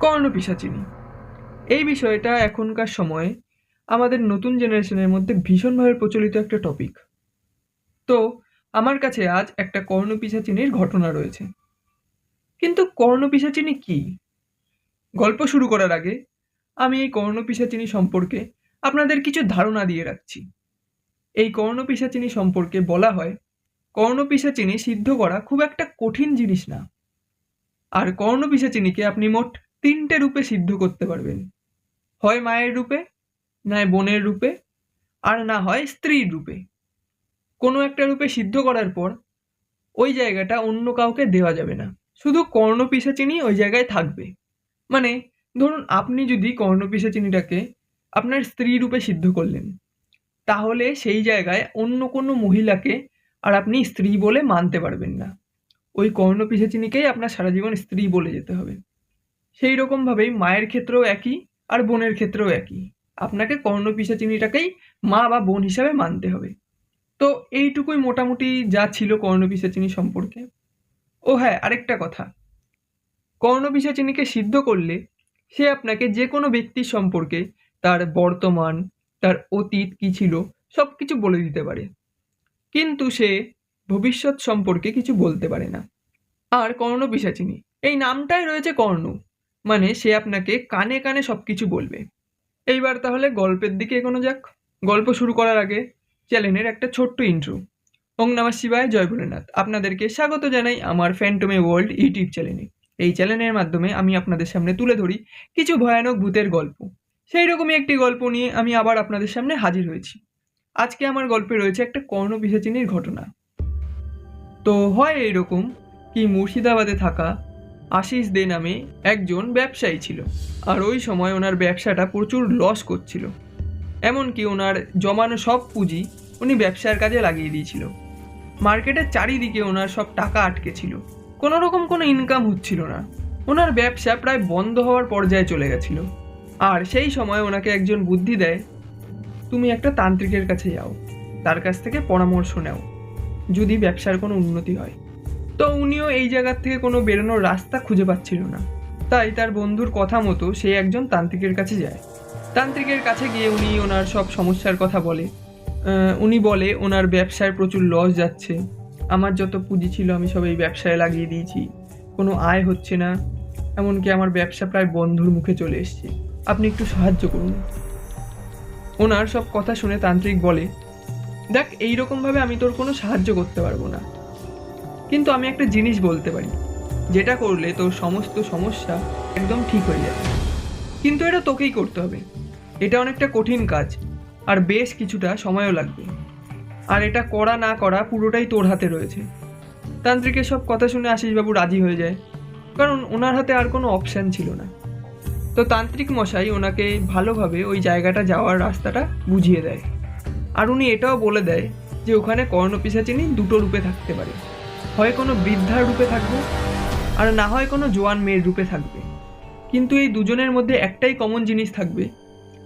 কর্ণপিশাচিনী। এই বিষয়টা এখনকার সময়ে আমাদের নতুন জেনারেশনের মধ্যে ভীষণভাবে প্রচলিত একটা টপিক তো আমার কাছে আজ একটা কর্ণপিশাচিনীর ঘটনা রয়েছে। কিন্তু কর্ণপিশাচিনী কি? গল্প শুরু করার আগে আমি এই কর্ণপিশাচিনী সম্পর্কে আপনাদের কিছু ধারণা দিয়ে রাখছি। এই কর্ণপিশাচিনী সম্পর্কে বলা হয়, কর্ণপিশাচিনী সিদ্ধ করা খুব একটা কঠিন জিনিস না। আর কর্ণপিশাচিনীকে আপনি মোট তিনটে রূপে সিদ্ধ করতে পারবেন। হয় মায়ের রূপে নয় বোনের রূপে, আর না হয় স্ত্রীর রূপে। কোনো একটা রূপে সিদ্ধ করার পর ওই জায়গাটা অন্য কাউকে দেওয়া যাবে না। শুধু কর্ণ কর্ণপিশাচিনী ওই জায়গায় থাকবে। মানে ধরুন আপনি যদি কর্ণ কর্ণপিশাচিনীটাকে আপনার স্ত্রী রূপে সিদ্ধ করলেন, তাহলে সেই জায়গায় অন্য কোনো মহিলাকে আর আপনি স্ত্রী বলে মানতে পারবেন না। ওই কর্ণ কর্ণপিশাচিনীকেই আপনার সারা জীবন স্ত্রী বলে যেতে হবে। সেই রকমভাবেই মায়ের ক্ষেত্রেও একই আর বোনের ক্ষেত্রেও একই। আপনাকে কর্ণপিশাচিনীটাকেই মা বা বোন হিসাবে মানতে হবে। তো এইটুকুই মোটামুটি যা ছিল কর্ণপিশাচিনী সম্পর্কে। ও হ্যাঁ আরেকটা কথা। কর্ণপিশাচিনীকে সিদ্ধ করলে সে আপনাকে যে কোনো ব্যক্তির সম্পর্কে তার বর্তমান, তার অতীত কী ছিল সব কিছু বলে দিতে পারে। কিন্তু সে ভবিষ্যৎ সম্পর্কে কিছু বলতে পারে না। আর কর্ণ পিসাচিনী এই নামটাই রয়েছে কর্ণ। মানে সে আপনাকে কানে কানে সব কিছু বলবে। এইবার তাহলে গল্পের দিকে এগোনো যাক। গল্প শুরু করার আগে চ্যানেলের একটা ছোট্ট ইন্ট্রো ওং নমঃ শিবায়, জয় ভোলেনাথ। আপনাদেরকে স্বাগত জানাই আমার ফ্যান্টমে ওয়ার্ল্ড ইউটিউব চ্যানেলে এই চ্যানেলের মাধ্যমে আমি আপনাদের সামনে তুলে ধরি কিছু ভয়ানক ভূতের গল্প। সেই রকমই একটি গল্প নিয়ে আমি আবার আপনাদের সামনে হাজির হয়েছি। আজকে আমার গল্পে রয়েছে একটা কর্ণ ঘটনা। তো হয় এইরকম কি মুর্শিদাবাদে থাকা আশিস দে নামে একজন ব্যবসায়ী ছিল, আর ওই সময় ওনার ব্যবসাটা প্রচুর লস করছিল। এমনকি ওনার জমানো সব পুঁজি উনি ব্যবসার কাজে লাগিয়ে দিয়েছিল। মার্কেটের চারিদিকে ওনার সব টাকা আটকে ছিল। কোনো রকম কোনো ইনকাম হচ্ছিল না। ওনার ব্যবসা প্রায় বন্ধ হওয়ার পর্যায়ে চলে গেছিল। আর সেই সময় ওনাকে একজন বুদ্ধি দেয়, তুমি একটা তান্ত্রিকের কাছে যাও, তার কাছ থেকে পরামর্শ নাও, যদি ব্যবসার কোনো উন্নতি হয়। তো উনিও এই জায়গার থেকে কোনো বেরোনোর রাস্তা খুঁজে পাচ্ছিল না। তাই তার বন্ধুর কথা মতো সে একজন তান্ত্রিকের কাছে যায়। তান্ত্রিকের কাছে গিয়ে উনি ওনার সব সমস্যার কথা বলে। উনি বলে, ওনার ব্যবসায় প্রচুর লস যাচ্ছে। আমার যত পুঁজি ছিল আমি সব এই ব্যবসায় লাগিয়ে দিয়েছি। কোনো আয় হচ্ছে না। এমনকি আমার ব্যবসা প্রায় বন্ধুর মুখে চলে এসছে। আপনি একটু সাহায্য করুন। ওনার সব কথা শুনে তান্ত্রিক বলে, দেখ, এইরকমভাবে আমি তোর কোনো সাহায্য করতে পারব না। কিন্তু আমি একটা জিনিস বলতে পারি, যেটা করলে তোর সমস্ত সমস্যা একদম ঠিক হয়ে যাবে। কিন্তু এটা তোকেই করতে হবে। এটা অনেকটা কঠিন কাজ, আর বেশ কিছুটা সময়ও লাগবে। আর এটা করা না করা পুরোটাই তোর হাতে রয়েছে। তান্ত্রিকের সব কথা শুনে আশিসবাবু রাজি হয়ে যায়, কারণ ওনার হাতে আর কোনো অপশান ছিল না। তো তান্ত্রিক মশাই ওনাকে ভালোভাবে ওই জায়গাটা যাওয়ার রাস্তাটা বুঝিয়ে দেয়। আর উনি এটাও বলে দেয় যে ওখানে কর্ণপিসাচিনী দুটো রূপে থাকতে পারে। হয় কোনো বৃদ্ধার রূপে থাকবে আর না হয় কোনো জোয়ান মেয়ের রূপে থাকবে। কিন্তু এই দুজনের মধ্যে একটাই কমন জিনিস থাকবে,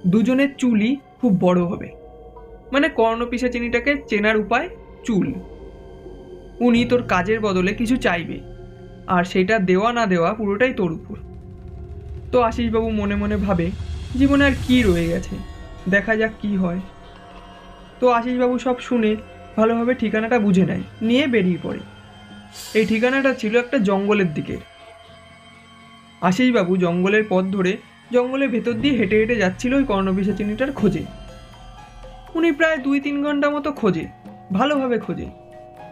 দুজনের চুলই খুব বড় হবে। মানে কর্ণপিসাচিনীটাকে চেনার উপায় চুল। উনি তোর কাজের বদলে কিছু চাইবে, আর সেটা দেওয়া না দেওয়া পুরোটাই তোর উপর। তো আশিসবাবু মনে মনে ভাবে, জীবনে আর কী রয়ে গেছে, দেখা যাক কি হয়। তো আশিসবাবু সব শুনে ভালোভাবে ঠিকানাটা বুঝে নেয়, নিয়ে বেরিয়ে পড়ে। এই ঠিকানাটা ছিল একটা জঙ্গলের দিকে। আশিসবাবু জঙ্গলের পথ ধরে জঙ্গলের ভেতর দিয়ে হেঁটে হেঁটে যাচ্ছিল ওই কর্ণপিসাচিনীটার খোঁজে। উনি প্রায় দুই তিন ঘণ্টা মতো খোঁজে, ভালোভাবে খোঁজে।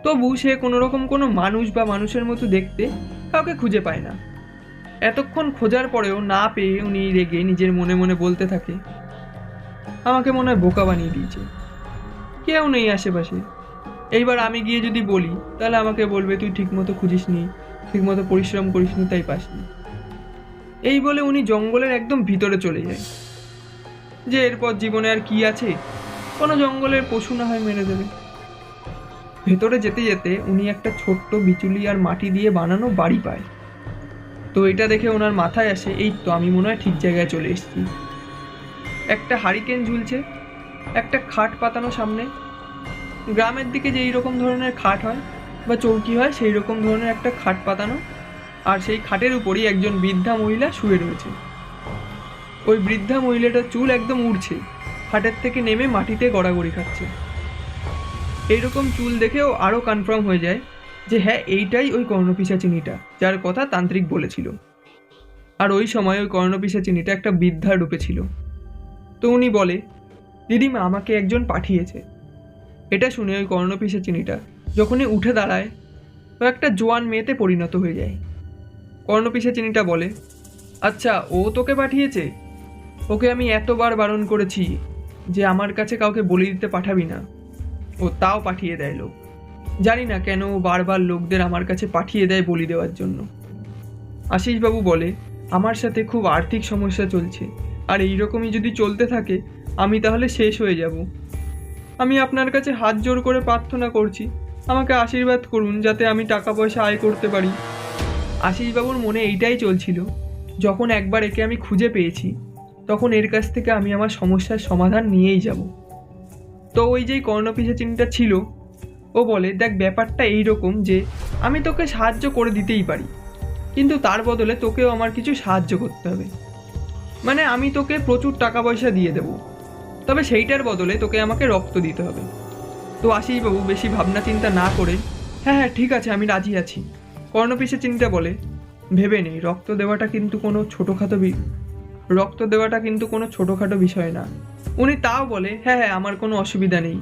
তবু সে কোনো রকম কোনো মানুষ বা মানুষের মতো দেখতে কাউকে খুঁজে পায় না। এতক্ষণ খোঁজার পরেও না পেয়ে উনি রেগে নিজের মনে মনে বলতে থাকে, আমাকে মনে হয় বোকা বানিয়ে দিয়েছে। কেউ নেই আশেপাশে। এইবার আমি গিয়ে যদি বলি, তাহলে আমাকে বলবে, তুই ঠিকমতো খুঁজিস নি ঠিকমতো পরিশ্রম করিস নি তাই পাসনি। এই বলে উনি জঙ্গলের একদম ভিতরে চলে যায়। যে এরপর জীবনে আর কি আছে? কোনো জঙ্গলের পশু না হয় মেরে দেবে। ভেতরে যেতে যেতে উনি একটা ছোট্ট বিচুলি আর মাটি দিয়ে বানানো বাড়ি পায়। তো এটা দেখে ওনার মাথায় আসে, এই তো আমি মনে হয় ঠিক জায়গায় চলে এসেছি। একটা হারিকেন ঝুলছে, একটা খাট পাতানো সামনে গ্রামের দিকে যেই রকম ধরনের খাট হয় বা চৌকি হয়, সেই রকম ধরনের একটা খাট পাতানো। আর সেই খাটের উপরই একজন বৃদ্ধা মহিলা শুয়ে রয়েছে। ওই বৃদ্ধা মহিলাটার চুল একদম উড়ছে। খাটের থেকে নেমে মাটিতে গড়াগড়ি খাচ্ছে। এইরকম চুল দেখেও আরও কনফার্ম হয়ে যায় যে হ্যাঁ এইটাই ওই কর্ণপিসাচিনিটা যার কথা তান্ত্রিক বলেছিল। আর ওই সময় ওই কর্ণপিসাচিনিটা একটা বৃদ্ধার রূপে ছিল। তো উনি বলে, দিদিমা, আমাকে একজন পাঠিয়েছে। এটা শুনে ওই কর্ণপিসাচিনিটা যখনই উঠে দাঁড়ায়, ও একটা জোয়ান মেয়েতে পরিণত হয়ে যায়। কর্ণপিসাচিনিটা বলে আচ্ছা ও তোকে পাঠিয়েছে? ওকে আমি এতবার বারণ করেছি যে আমার কাছে কাউকে বলি দিতে পাঠাবি না। ও তাও পাঠিয়ে দেয় লোক। জানি না কেন বারবার লোকদের আমার কাছে পাঠিয়ে দেয় বলি দেওয়ার জন্য। আশিসবাবু বলে, আমার সাথে খুব আর্থিক সমস্যা চলছে। আর এইরকমই যদি চলতে থাকে, আমি তাহলে শেষ হয়ে যাব। আমি আপনার কাছে হাত জোর করে প্রার্থনা করছি। আমাকে আশীর্বাদ করুন যাতে আমি টাকা পয়সা আয় করতে পারি। আশিসবাবুর মনে এইটাই চলছিল। যখন একবার একে আমি খুঁজে পেয়েছি, তখন এর কাছ থেকে আমি আমার সমস্যার সমাধান নিয়েই যাব। তো ওই যেই কর্ণপিসাচিনিটা ছিল, ও বলে, দেখ, ব্যাপারটা এই রকম যে, আমি তোকে সাহায্য করে দিতেই পারি। কিন্তু তার বদলে তোকেও আমার কিছু সাহায্য করতে হবে। মানে আমি তোকে প্রচুর টাকা পয়সা দিয়ে দেবো। তবে সেইটার বদলে তোকে আমাকে রক্ত দিতে হবে। তো আশিসবাবু বেশি ভাবনা চিন্তা না করে হ্যাঁ হ্যাঁ ঠিক আছে, আমি রাজি আছি। কর্ণপিসে চিন্তা বলে, ভেবে নেই, রক্ত দেওয়াটা কিন্তু কোনো ছোটোখাটো রক্ত দেওয়াটা কিন্তু কোনো ছোটোখাটো বিষয় না। উনি তাও বলে হ্যাঁ হ্যাঁ আমার কোনো অসুবিধা নেই।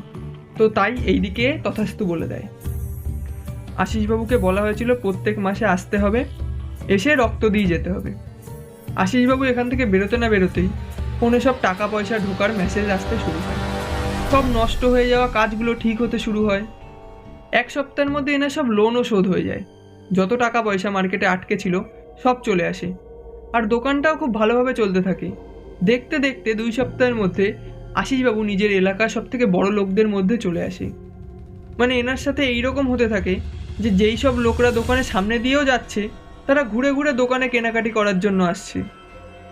তো তাই এইদিকে তথাস্তু বলে দেয়। আশিসবাবুকে বলা হয়েছিল, প্রত্যেক মাসে আসতে হবে, এসে রক্ত দিয়ে যেতে হবে। আশিসবাবু এখান থেকে বেরোতে না বেরোতেই ফোনে সব টাকা পয়সা ঢোকার মেসেজ আসতে শুরু হয়। সব নষ্ট হয়ে যাওয়া কাজগুলো ঠিক হতে শুরু হয়। এক সপ্তাহের মধ্যে এনার সব লোনও শোধ হয়ে যায়। যত টাকা পয়সা মার্কেটে আটকে ছিল, সব চলে আসে। আর দোকানটাও খুব ভালোভাবে চলতে থাকে। দেখতে দেখতে দুই সপ্তাহের মধ্যে আশিসবাবু নিজের এলাকার সব থেকে বড় লোকদের মধ্যে চলে আসে। মানে এনার সাথে এইরকম হতে থাকে যে যেই সব লোকরা দোকানের সামনে দিয়েও যাচ্ছে, তারা ঘুরে ঘুরে দোকানে কেনাকাটি করার জন্য আসছে।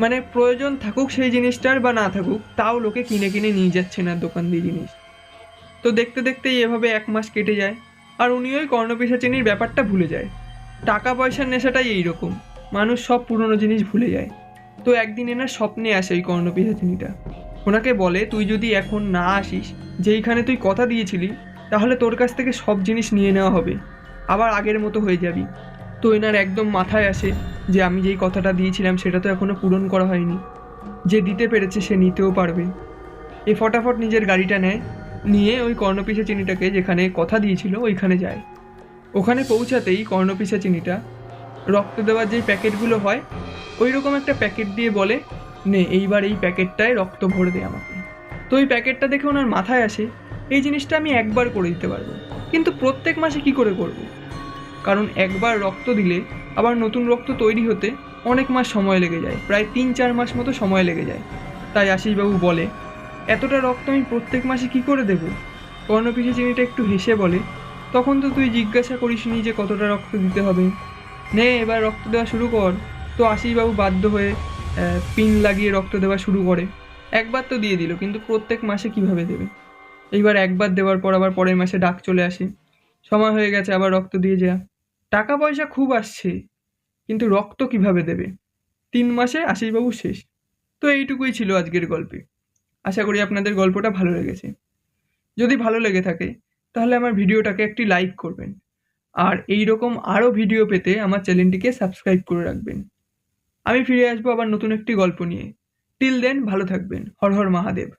মানে প্রয়োজন থাকুক সেই জিনিসটার বা না থাকুক, তাও লোকে কিনে কিনে নিয়ে যাচ্ছে না দোকান দিয়ে জিনিস। তো দেখতে দেখতেই এভাবে এক মাস কেটে যায়, আর উনি ওই কর্ণপিসাচিনির ব্যাপারটা ভুলে যায়। টাকা পয়সার নেশাটাই এইরকম, মানুষ সব পুরনো জিনিস ভুলে যায়। তো একদিন এনার স্বপ্নে আসে ওই কর্ণপিসাচিনিটা ওনাকে বলে, তুই যদি এখন না আসিস, যেইখানে তুই কথা দিয়েছিলি, তাহলে তোর কাছ থেকে সব জিনিস নিয়ে নেওয়া হবে। আবার আগের মতো হয়ে যাবি। তো এনার একদম মাথায় আসে যে আমি যেই কথাটা দিয়েছিলাম সেটা তো এখনও পূরণ করা হয়নি। যে দিতে পেরেছে সে নিতেও পারবে। এ ফটাফট নিজের গাড়িটা নেয়, নিয়ে ওই কর্ণপিসা চিনিটাকে যেখানে কথা দিয়েছিল ওইখানে যায়। ওখানে পৌঁছাতেই কর্ণপিসা চিনিটা রক্ত দেওয়ার যেই প্যাকেটগুলো হয় ওই রকম একটা প্যাকেট দিয়ে বলে, নে, এইবার এই প্যাকেটটায় রক্ত ভরে দে আমাকে। তো ওই প্যাকেটটা দেখে ওনার মাথায় আসে, এই জিনিসটা আমি একবার করে দিতে পারব। কিন্তু প্রত্যেক মাসে কি করে করব? কারণ একবার রক্ত দিলে আবার নতুন রক্ত তৈরি হতে অনেক মাস সময় লেগে যায়, প্রায় তিন চার মাস মতো সময় লেগে যায়। তাই আশিসবাবু বলে, এতটা রক্ত আমি প্রত্যেক মাসে কি করে দেবো? কর্ণপিসি চিনিটা একটু হেসে বলে, তখন তো তুই জিজ্ঞাসা করিসনি যে কতটা রক্ত দিতে হবে। নে, এবার রক্ত দেওয়া শুরু কর। তো আশিসবাবু বাধ্য হয়ে পিন লাগিয়ে রক্ত দেওয়া শুরু করে। একবার তো দিয়ে দিল, কিন্তু প্রত্যেক মাসে কীভাবে দেবে? এইবার একবার দেওয়ার পর আবার পরের মাসে ডাক চলে আসে। সময় হয়ে গেছে আবার রক্ত দিয়ে যা টাকা পয়সা খুব আসছে, কিন্তু রক্ত কীভাবে দেবে? তিন মাসে আশিসবাবু শেষ। তো এইটুকুই ছিল আজকের গল্পে। আশা করি আপনাদের গল্পটা ভালো লেগেছে। যদি ভালো লেগে থাকে, তাহলে আমার ভিডিওটাকে একটি লাইক করবেন। আর এই রকম আরও ভিডিও পেতে আমার চ্যানেলটিকে সাবস্ক্রাইব করে রাখবেন। আমি ফিরে আসব আবার নতুন একটি গল্প নিয়ে। টিল দেন, ভালো থাকবেন। হর হর মহাদেব।